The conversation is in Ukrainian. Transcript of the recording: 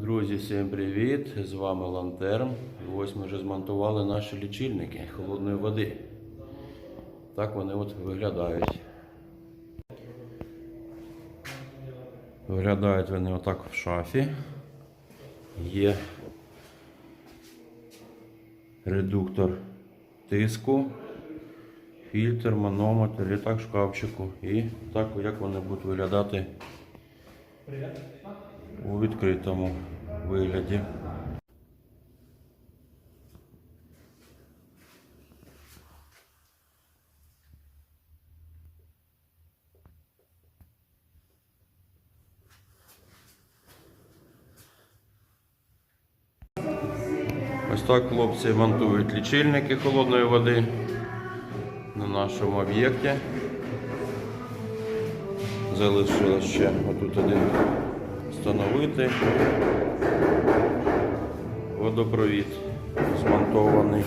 Друзі, всім привіт! З вами Лантерн. Ось ми вже змонтували наші лічильники холодної води. Так вони от виглядають. Виглядають вони отак в шафі. Є редуктор тиску, фільтр, манометр і так шкафчику. І так як вони будуть виглядати у відкритому вигляді. Ось так хлопці монтують лічильники холодної води на нашому об'єкті. Залишилось ще отут один встановити. Водопровід змонтований.